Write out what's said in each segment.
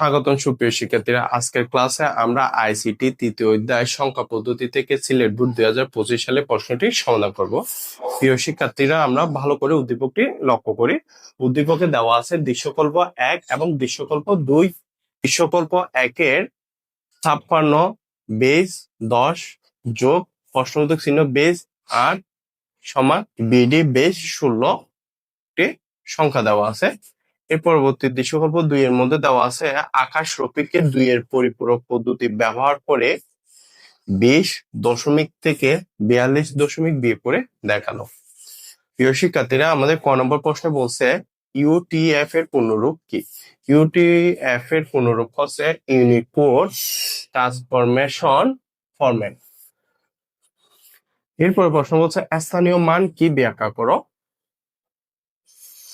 স্বাগতম সুপ্রিয় শিক্ষার্থীরা। আজকের ক্লাসে আমরা আইসিটি তৃতীয় অধ্যায় সংখ্যা পদ্ধতি থেকে সিলেট বোর্ড দুই হাজার পঁচিশ সালে প্রশ্নটি সমাধান করব। প্রিয় শিক্ষার্থীরা, আমরা ভালো করে উদ্দীপকটি লক্ষ্য করি। উদ্দীপকে দেওয়া আছে দৃশ্যকল্প এক এবং দৃশ্যকল্প দুই। দৃশ্যকল্প একের ছাপ্পান্ন বেস দশ যোগ প্রশ্নবোধক চিহ্ন বেস আট সমান বিডি বেস ষোলো সংখ্যা দেওয়া আছে। এর পরবর্তী দৃশ্যকল্প দুই এর মধ্যে দেওয়া আছে। আকাশ রফিককে দুই এর পরিপূরক পদ্ধতি ব্যবহার করে বিশ দশমিক থেকে বিয়াল্লিশ দশমিক বিয়ে করে দেখানো প্রিয় শিক্ষার্থীরা, আমাদের ক নম্বর প্রশ্নে বলছে ইউটিএফ এর পূর্ণরূপ কি? ইউটিএফ এর পূর্ণরূপ হচ্ছে ইউনিকোড ট্রান্সফরমেশন ফরম্যাট এরপর প্রশ্ন বলছে, স্থানীয় মান কি ব্যাখ্যা করো?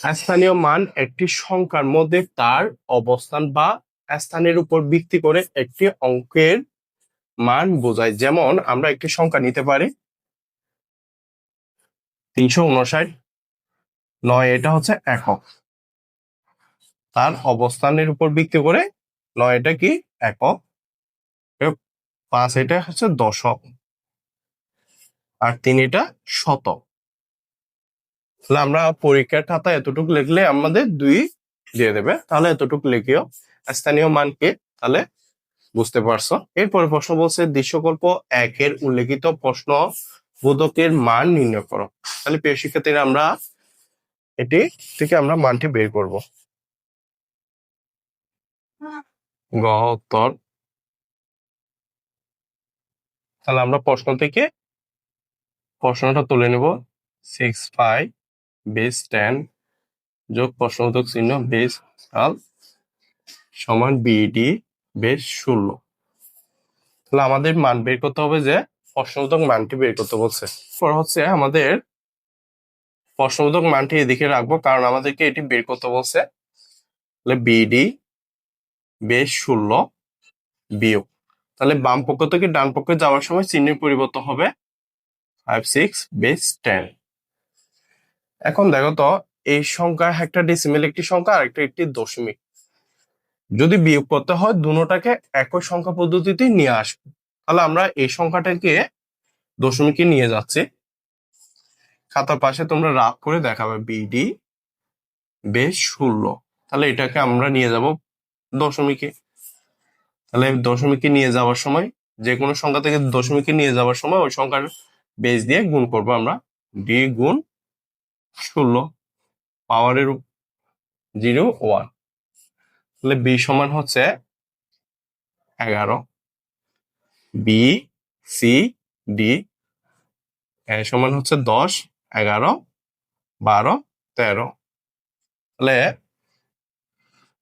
স্থানীয় মান একটি সংখ্যার মধ্যে তার অবস্থান বা স্থানের উপর ভিত্তি করে একটি অঙ্কের মান বোঝায়। যেমন, আমরা একটি সংখ্যা নিতে পারি তিনশো উনষাট নয় এটা হচ্ছে একক। তার অবস্থানের উপর ভিত্তি করে নয় এটা কি একক? পাঁচ এটা হচ্ছে দশক। আর তিন এটা শতক। তাহলে আমরা পরীক্ষার খাতা এতটুকু লিখলে আমাদের দুই দিয়ে দেবে। তাহলে এতটুকু লিখিও। স্থানীয় মান কে তাহলে বুঝতে পারছ। এরপরে প্রশ্ন বলছে, দৃশ্যকল্প একের উল্লেখিত প্রশ্ন বোধকের মান নির্ণয় করো। তাহলে প্রিয় শিক্ষার্থীরা, আমরা এটি থেকে আমরা মানটি বের করব। গ, উত্তর। তাহলে আমরা প্রশ্ন থেকে প্রশ্নটা তুলে নেব। সিক্স ফাইভ বেস টেন যোগ প্রশ্নবোধক চিহ্ন বেস আল সমান বিডি বেস ষোলো। তাহলে আমাদের মান বের করতে হবে যে প্রশ্নবোধক মানটি বের করতে বলছে। পর হচ্ছে আমাদের প্রশ্নবোধক মানটি এদিকে রাখব, কারণ আমাদেরকে এটি বের করতে বলছে। তাহলে বিডি বেস ষোলো বিয়োগ। তাহলে বাম পক্ষ থেকে ডান পক্ষে যাওয়ার সময় চিহ্নের পরিবর্তন হবে ফাইভ সিক্স বেস টেন এখন দেখো তো, এই সংখ্যা একটা ডেসিমেল একটি সংখ্যা আর একটা একটি দশমিক। যদি বিয়োগ করতে হয় দুটাকে একই সংখ্যা পদ্ধতিতে নিয়ে আসব। তাহলে আমরা এই সংখ্যাটাকে দশমিকে নিয়ে যাচ্ছি। খাতার পাশে তোমরা রাগ করে দেখাবে বিডি বেশ ষোলো। তাহলে এটাকে আমরা নিয়ে যাব দশমিকে। তাহলে দশমিকে নিয়ে যাওয়ার সময় যে কোনো সংখ্যা থেকে দশমিকে নিয়ে যাওয়ার সময় ওই সংখ্যার বেস দিয়ে গুণ করব আমরা। ডি গুণ ষোলো পাওয়ারের জিরো ওয়ান। তাহলে বি সমান হচ্ছে এগারো। বি, সি, ডি, এ সমান হচ্ছে দশ, এগারো, বারো, তেরো। তাহলে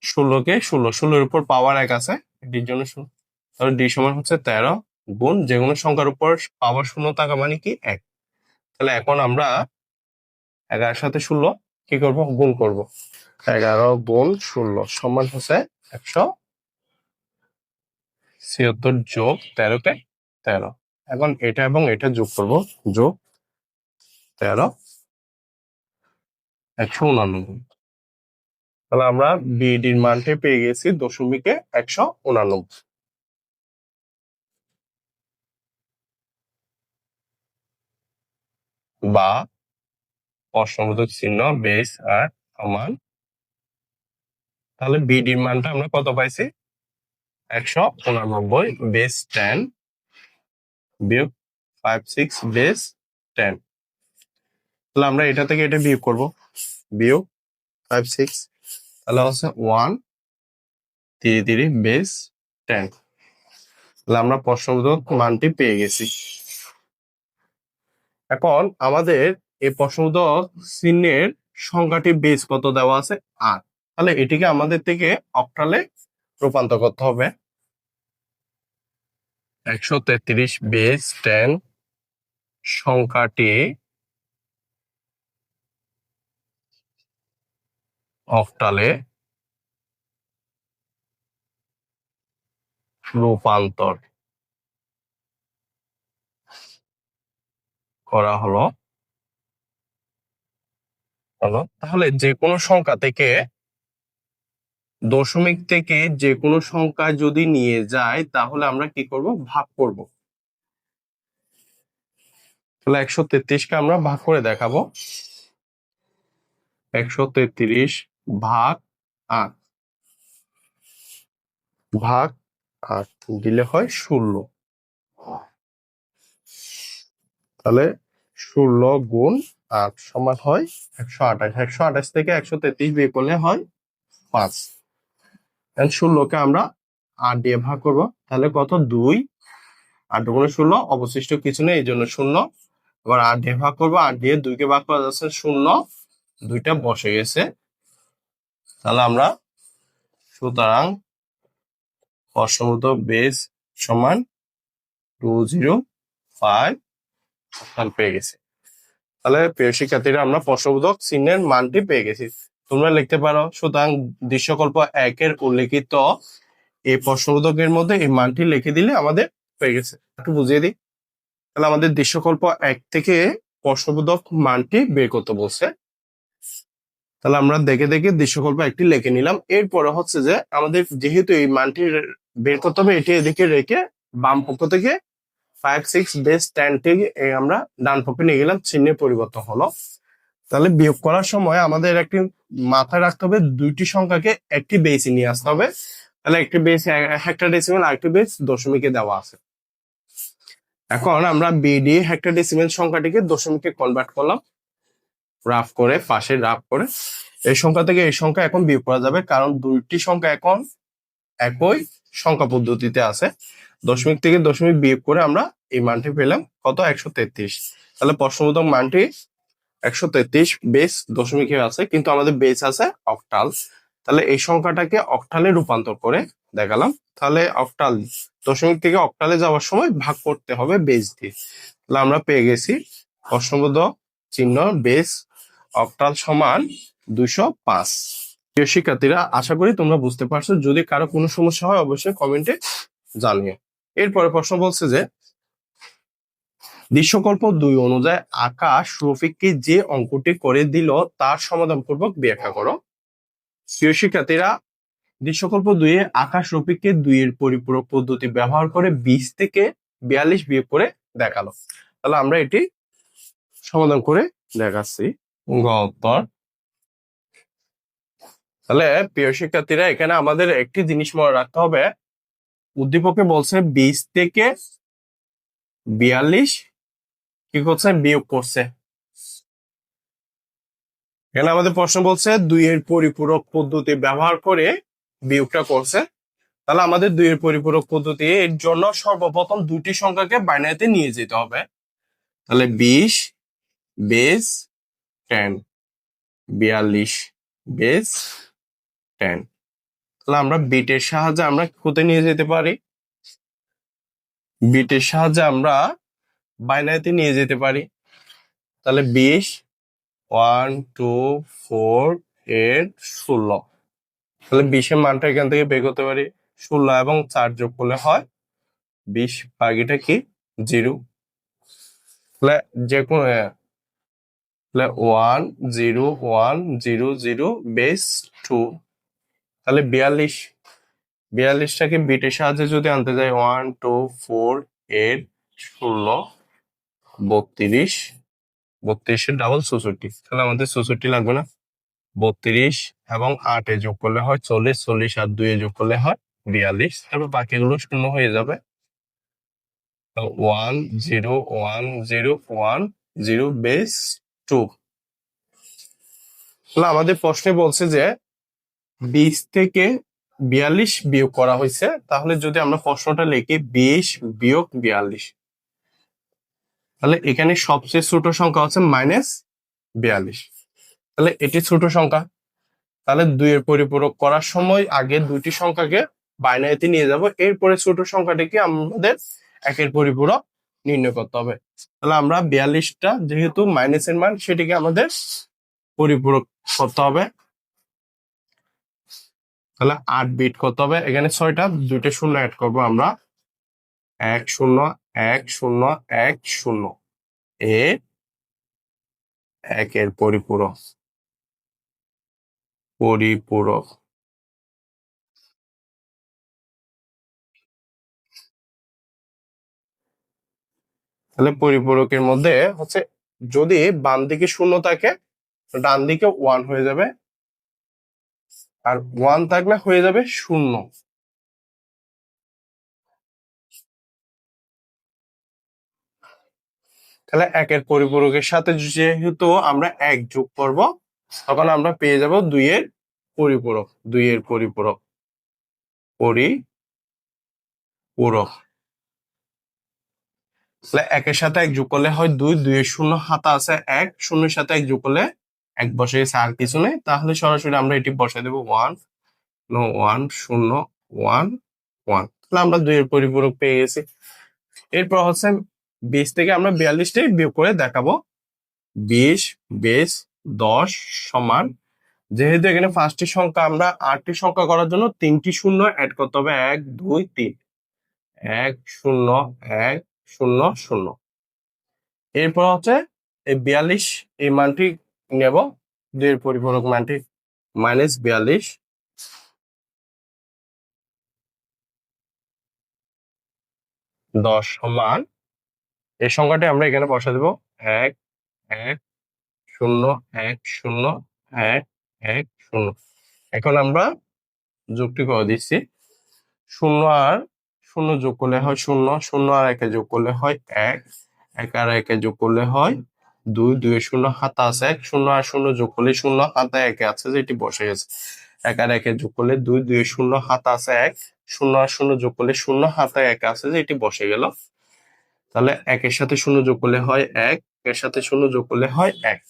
ষোলোকে ষোলো, ষোলোর উপর পাওয়ার এক আছে ডির জন্য ষোলো। তাহলে ডি সমান হচ্ছে তেরো গুণ যে কোনো সংখ্যার উপর পাওয়ার শূন্য থাকা মানে কি এক। তাহলে এখন আমরা এগারোর সাথে ষোলো, কি করব? গুণ করব। এগারো গুণ ষোলো, সমান হচ্ছে একশো ছিয়াত্তর যোগ তেরোতে তেরো। এখন এটা এবং এটা যোগ করব, যোগ তেরো, একশো উনানব্বই। তাহলে আমরা বিডির মানটি পেয়ে গেছি দশমিকে একশো উনানব্বই। বা অসমবোধক চিহ্ন বেস আর সমান। তাহলে বিডির মানটা আমরা কত পাইছি? একশো উনানব্বই বেস টেন বিয়োগ ফাইভ সিক্স বেস টেন তাহলে আমরা এটা থেকে এটা বিয়োগ করব। বিয়োগ ফাইভ সিক্স তাহলে হচ্ছে one three three base ten তাহলে আমরা প্রশ্নবোধক মানটি পেয়ে গেছি। এখন আমাদের এই প্রশ্নবোধক চিহ্নের সংখ্যাটি বেস কত দেওয়া আছে? আট তাহলে এটিকে আমাদের থেকে অক্টালে রূপান্তর করতে হবে। একশো তেত্রিশ বেস টেন সংখ্যাটি অক্টালে রূপান্তর করা হলো। হলো তাহলে যে কোনো সংখ্যা থেকে দশমিক থেকে যে কোনো সংখ্যা যদি নিয়ে যায়, তাহলে আমরা কি করব? ভাগ করব। তাহলে একশো তেত্রিশকে আমরা ভাগ করে দেখাবো। একশো তেত্রিশ ভাগ আট। ভাগ আট দিলে হয় ষোলো। তাহলে ষোলো গুণ আট সমান হয় একশো আঠাশ। একশো আঠাশ থেকে একশো তেত্রিশ বিয়ে করলে হয় পাঁচ। ষোলোকে আমরা আট দিয়ে ভাগ করব। তাহলে কত? দুই। আট গুণে ষোলো, অবশিষ্ট কিছু নেই, এই জন্য শূন্য। এবার আট দিয়ে ভাগ করব। আট দিয়ে দুইকে ভাগ করা যাচ্ছে শূন্য। দুইটা বসে গেছে। তাহলে আমরা সুতরাং অসমত বেস সমান টু জিরো ফাইভ পেয়ে গেছি। তাহলে প্রিয় শিক্ষার্থীরা, আমরা প্রশ্নবোধক চিহ্নের মানটি পেয়ে গেছি। তোমরা লিখতে পারো, সুতরাং দৃশ্যকল্প একের উল্লেখিত এই প্রশ্নবোধকের মধ্যে এই মানটি লিখে দিলে আমাদের পেয়ে গেছে। একটু বুঝিয়ে দিই। তাহলে আমাদের দৃশ্যকল্প এক থেকে প্রশ্নবোধক মানটি বের করতে বলছে। তাহলে আমরা দেখে দেখে দৃশ্যকল্প একটি লিখে নিলাম। এরপরে হচ্ছে যে, আমাদের যেহেতু এই মানটি বের করতে হবে, এটি এদিকে রেখে বাম পক্ষ থেকে ফাইভ সিক্স বেস টেন আমরা ডান পক্ষে নিয়ে গেলাম, চিহ্নের পরিবর্তন হলো। তাহলে বিয়োগ করার সময় আমাদের একটি মাথায় রাখতে হবে, দুইটি সংখ্যাকে একটি বেসে নিয়ে আসতে হবে। তাহলে একটি বেস হেক্টর ডেসিমেল আরেকটি বেস দশমিকে দেওয়া আছে। এখন আমরা বিডি হেক্টর ডেসিমেল সংখ্যাটিকে দশমিকে কনভার্ট করলাম। রাফ করে, পাশে রাফ করে। এই সংখ্যা থেকে এই সংখ্যা এখন বিয়োগ করা যাবে, কারণ দুইটি সংখ্যা এখন একই সংখ্যা পদ্ধতিতে আছে। দশমিক থেকে দশমিক বিয়োগ করে আমরা এই মানটি পেলাম কত? একশো তেত্রিশ। তাহলে প্রশ্নবোধক মানটি একশো তেত্রিশ বেস দশমিকে আছে, কিন্তু আমাদের বেস আছে অক্টাল তাহলে এই সংখ্যাটাকে অক্টালে রূপান্তর করে দেখালাম। তাহলে অক্টাল দশমিক থেকে অক্টালে যাওয়ার সময় ভাগ করতে হবে বেস দিয়ে। তাহলে আমরা পেয়ে গেছি প্রশ্নবোধক চিহ্ন বেস অক্টাল সমান দুশো পাঁচ। প্রিয় শিক্ষার্থীরা, আশা করি তোমরা বুঝতে পারছ। যদি কারও কোনো সমস্যা হয়, অবশ্যই কমেন্টে জানিও। এরপরে প্রশ্ন বলছে যে, দৃশ্যকল্প দুই অনুযায়ী আকাশ রফিককে যে অঙ্কটি করে দিল, তার সমাধান পূর্বক ব্যাখ্যা করো। প্রিয় শিক্ষার্থীরা, দৃশ্যকল্প দুইয়ে আকাশ রফিককে দুইয়ের পরিপূরক পদ্ধতি ব্যবহার করে বিশ থেকে বিয়াল্লিশ বিয়োগ করে দেখাল। তাহলে আমরা এটি সমাধান করে দেখাচ্ছি। গ উত্তর। তাহলে প্রিয় শিক্ষার্থীরা, এখানে আমাদের একটি জিনিস মনে রাখতে হবে। উদ্দীপকে বলছে বিশ থেকে বিয়াল্লিশ, কি করছে? বিয়োগ করছে। এখানে আমাদের প্রশ্ন বলছে, দুইয়ের পরিপূরক পদ্ধতি ব্যবহার করে বিয়োগটা করছে। তাহলে আমাদের দুইয়ের পরিপূরক পদ্ধতি, এর জন্য সর্বপ্রথম দুটি সংখ্যাকে বাইনারিতে নিয়ে যেতে হবে। তাহলে বিশ বেস টেন, বিয়াল্লিশ বেস টেন তাহলে আমরা বিটের সাহায্যে আমরা কোথায় নিয়ে যেতে পারি। বিটের সাহায্যে আমরা বাইনারিতে নিয়ে যেতে পারি। তাহলে বিশ, ওয়ান, টু, ফোর, এইট, ষোলো। তাহলে বিশের মানটা এখান থেকে বের করতে পারি। ষোলো এবং চার যোগ করলে হয় বিশ বাকিটা কি? জিরো। তাহলে যে কোনো তাহলে one, zero one, zero zero base two. তাহলে বিয়াল্লিশ, বিয়াল্লিশটাকে বিটের সাহায্যে যদি আনতে যাই ওয়ান টু ফোর এইট ষোলো, বত্রিশ বত্রিশের ডাবল চৌষট্টি তাহলে আমাদের চৌষট্টি লাগবে না? বত্রিশ এবং আটে যোগ করলে হয় চল্লিশ চল্লিশ আর দুয়ে যোগ করলে হয় বিয়াল্লিশ। তারপর বাকিগুলো শূন্য হয়ে যাবে। One zero one zero one zero base two তাহলে আমাদের প্রশ্নে বলছে যে বিশ থেকে বিয়াল্লিশ বিয়োগ করা হয়েছে, তাহলে যদি আমরা প্রশ্নটা লিখি, বিশ বিয়োগ বিয়াল্লিশ। তাহলে এখানে সবচেয়ে ছোট সংখ্যা হচ্ছে মাইনাস বিয়াল্লিশ। তাহলে এটি ছোট সংখ্যা। তাহলে দুইয়ের পরিপূরক করার সময় আগে দুইটি সংখ্যাকে বাইনারিতে নিয়ে যাব, এরপরে ছোট সংখ্যাটিকে আমাদের একের পরিপূরক নির্ণয় করতে হবে। তাহলে আমরা বিয়াল্লিশটা যেহেতু মাইনাসের মান, সেটিকে আমাদের পরিপূরক করতে হবে। তাহলে আট বিট করতে হবে। এখানে ছয়টা, দুইটা শূন্য অ্যাড করব আমরা। এক শূন্য এক শূন্য এক শূন্য। এ একের পরিপূরক। পরিপূরক। তাহলে পরিপূরকের মধ্যে হচ্ছে যদি বাম দিকে শূন্য থাকে ডান দিকে ওয়ান হয়ে যাবে। আর ওয়ান থাকলে হয়ে যাবে শূন্য। তাহলে একের পরিপূরকের সাথে যেহেতু আমরা এক যোগ করব, তখন আমরা পেয়ে যাব দুইয়ের পরিপূরক দুইয়ের পরিপূরক পরিপূরক। তাহলে একের সাথে এক যোগ করলে হয় দুই, দুইয়ের শূন্য হাতা আছে এক, শূন্যের সাথে এক যোগ করলে এক বসে গেছে আর কিছু নেই তাহলে সরাসরি আমরা এটি বসাই দেবো ওয়ান নো ওয়ান শূন্য ওয়ান ওয়ান তাহলে আমরা দুইয়ের পরিপূরক পেয়ে গেছি। এরপর হচ্ছে বিশ থেকে আমরা বিয়াল্লিশটাই বিয়োগ করে দেখাবো। বিশ বিশ, দশ সমান, যেহেতু এখানে পাঁচটি সংখ্যা আমরা আটটি সংখ্যা করার জন্য তিনটি শূন্য অ্যাড করতে হবে, এক, দুই, তিন। এক, শূন্য এক, শূন্য শূন্য। এরপর হচ্ছে এই বিয়াল্লিশ এই মানটি নেব। দুইয়ের পরিপূরক মানটি মাইনাস বিয়াল্লিশ। দশ সমান। এই সংখ্যাটি আমরা এখানে বসা দেব। এক এক, শূন্য এক শূন্য, এক এক, শূন্য। এখন আমরা যোগটি করে দিচ্ছি। শূন্য আর শূন্য যোগ করলে হয় শূন্য। শূন্য আর একে যোগ করলে হয় এক। এক আর একে যোগ করলে হয় দুই দুই, শূন্য, হাতা আছে এক, শূন্য আর শূন্য যোগ করলে শূন্য, হাতা একে আছে, যেটি বসে গেছে। এক আর একে যোগ করলে দুই দুই, শূন্য, হাতা আছে এক, শূন্য আর শূন্য যোগ করলে শূন্য, হাতা এক আছে, যেটি বসে গেল। তাহলে একের সাথে শূন্য যোগ করলে হয় এক এর সাথে শূন্য যোগ করলে হয় এক।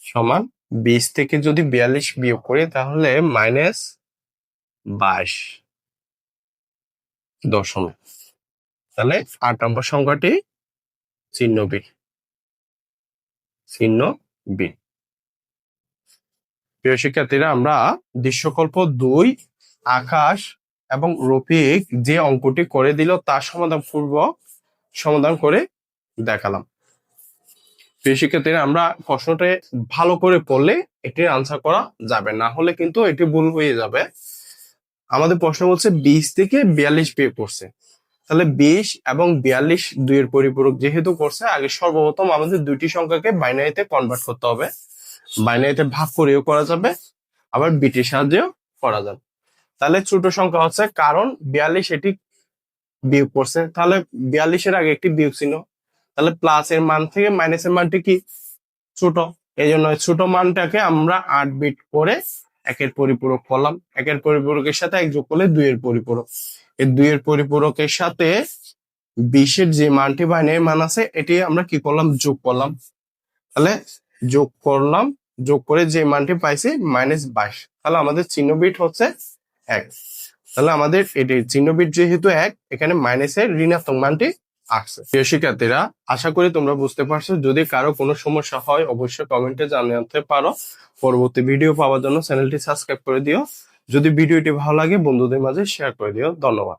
সমান বিশ থেকে যদি বিয়াল্লিশ বিয়োগ করি, তাহলে মাইনাস বাইশ দশমিক। তাহলে আট নম্বর সংখ্যাটি চিহ্ন চিহ্ন বি প্রিয় শিক্ষার্থীরা, আমরা দৃশ্যকল্প দুই, আকাশ এবং রফিক যে অঙ্কটি করে দিল তার সমাধান পূর্ব সমাধান করে দেখালাম। প্রিয় শিক্ষার্থীরা, আমরা প্রশ্নটা ভালো করে পড়লে এটির আনসার করা যাবে। না হলে কিন্তু এটি ভুল হয়ে যাবে। আমাদের প্রশ্ন বলছে বিশ থেকে বিয়াল্লিশ বিয়ে করছে। তাহলে বিশ এবং বিয়াল্লিশ দুইয়ের পরিপূরক যেহেতু করছে, আগে সর্বপ্রথম আমাদের দুইটি সংখ্যাকে বাইনারিতে কনভার্ট করতে হবে। বাইনারিতে ভাগ করেও করা যাবে, আবার বিটির সাহায্যেও করা যাবে। তাহলে ছোট সংখ্যা হচ্ছে, কারণ বিয়াল্লিশ এটি বিয়োগ করছে। তাহলে বিয়াল্লিশের আগে একটি বিয়োগ চিহ্ন। তাহলে প্লাস এর মান থেকে মাইনাসের মানটি কি? ছোট। এই জন্য ছোট মানটাকে আমরা আট বিট করে একের পরিপূরক করলাম একের পরিপূরকের সাথে এক যোগ করলে দুইয়ের পরিপূরক। এই দুইয়ের পরিপূরকের সাথে বিশের যে মানটি বাইনের মান আছে, এটি আমরা কি করলাম? যোগ করলাম। তাহলে যোগ করলাম, যোগ করে যে মানটি পাইছি মাইনাস বাইশ। তাহলে আমাদের চিহ্ন বিট হচ্ছে এক। তাহলে আমাদের এটি চিহ্ন বিট যেহেতু এক, এখানে মাইনাসের ঋণাত্মক মানটি আসছে। প্রিয় শিক্ষার্থীরা, আশা করি তোমরা বুঝতে পারছ। যদি কারও কোনো সমস্যা হয়, অবশ্যই কমেন্টে জানাতে পারো। পরবর্তী ভিডিও পাওয়ার জন্য চ্যানেলটি সাবস্ক্রাইব করে দিও। যদি ভিডিওটি ভালো লাগে, বন্ধুদের মাঝে শেয়ার করে দিও। ধন্যবাদ।